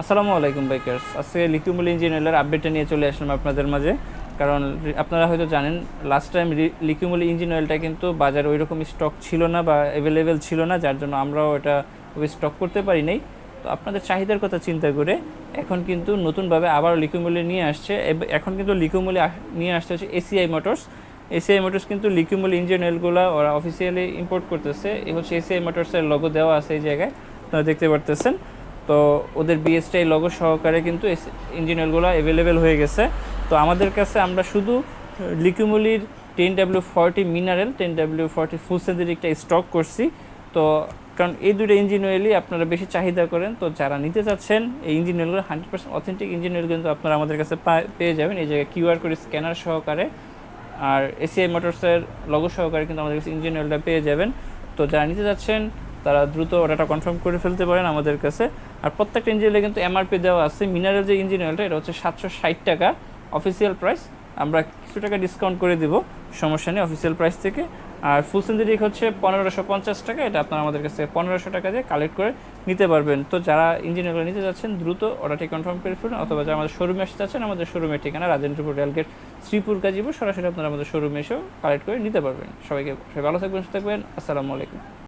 আসসালামু আলাইকুম বাইকার্স আজকে লিকুমুল ইঞ্জিনিয়ারের আপডেটটা নিয়ে চলে আসলাম আপনাদের মাঝে। কারণ আপনারা হয়তো জানেন লাস্ট টাইম লিকুমুল ইঞ্জিন অয়েলটা কিন্তু বাজারে ওই রকম স্টক ছিল না বা অ্যাভেলেবেল ছিল না, যার জন্য আমরাও এটা স্টক করতে পারি নাই। তো আপনাদের চাহিদার কথা চিন্তা করে এখন কিন্তু নতুনভাবে আবার লিকুমুলে নিয়ে আসছে। এখন কিন্তু লিকুমুলে নিয়ে আসতে হচ্ছে এসিআই মোটরস এসিআই মোটরস কিন্তু লিকুমুল ইঞ্জিন অয়েলগুলো ওরা অফিসিয়ালি ইম্পোর্ট করতেছে। এই হচ্ছে এসিআই মোটরসের লগো দেওয়া আছে এই জায়গায়। আপনারা দেখতে পারতেছেন। তো ওদের বিএসটাই লগো সহকারে কিন্তু ইঞ্জিন অয়েলগুলো অ্যাভেলেবেল হয়ে গেছে। তো আমাদের কাছে আমরা শুধু লিকুমুলির ten W forty mineral ten W forty full একটা স্টক করছি। তো কারণ এই দুটো ইঞ্জিন অয়েলই আপনারা বেশি চাহিদা করেন, তো যারা নিতে চাচ্ছেন, এই engine অয়েলগুলো hundred percent authentic engine oil কিন্তু আপনারা আমাদের কাছে পেয়ে যাবেন। এই জায়গায় কিউআর কোড স্ক্যানার সহকারে। আর এসিআই মোটরসের লগো সহকারে কিন্তু আমাদের কাছে ইঞ্জিন অয়েলটা পেয়ে যাবেন। তো যারা নিতে যাচ্ছেন তারা দ্রুত অর্ডারটা কনফার্ম করে ফেলতে পারেন আমাদের কাছে। আর প্রত্যেকটা ইঞ্জিন কিন্তু এমআরপি দেওয়া আছে। মিনারেল যে ইঞ্জিন অয়েলটা এটা হচ্ছে সাতশো ষাট টাকা অফিসিয়াল প্রাইস আমরা কিছু টাকা ডিসকাউন্ট করে দিব, সমস্যা নেই অফিসিয়াল প্রাইস থেকে। আর ফুল সেঞ্চুরি হচ্ছে পনেরোশো পঞ্চাশ টাকা। এটা আপনারা আমাদের কাছে পনেরোশো টাকা দিয়ে কালেক্ট করে নিতে পারবেন। তো যারা ইঞ্জিন অয়েল নিতে যাচ্ছেন, দ্রুত অর্ডারটি কনফার্ম করে ফেলুন। অথবা যারা আমাদের শোরুমে আসতে চাচ্ছেন, আমাদের শোরুমের ঠিকানা রাজেন্দ্রপুর রেলগেট শ্রীপুর গাজীপুর। সরাসরি আপনারা আমাদের শোরুমে এসেও কালেক্ট করে নিতে পারবেন। সবাইকে, সবাই ভালো থাকবেন, সুস্থ থাকবেন। আসসালামু আলাইকুম।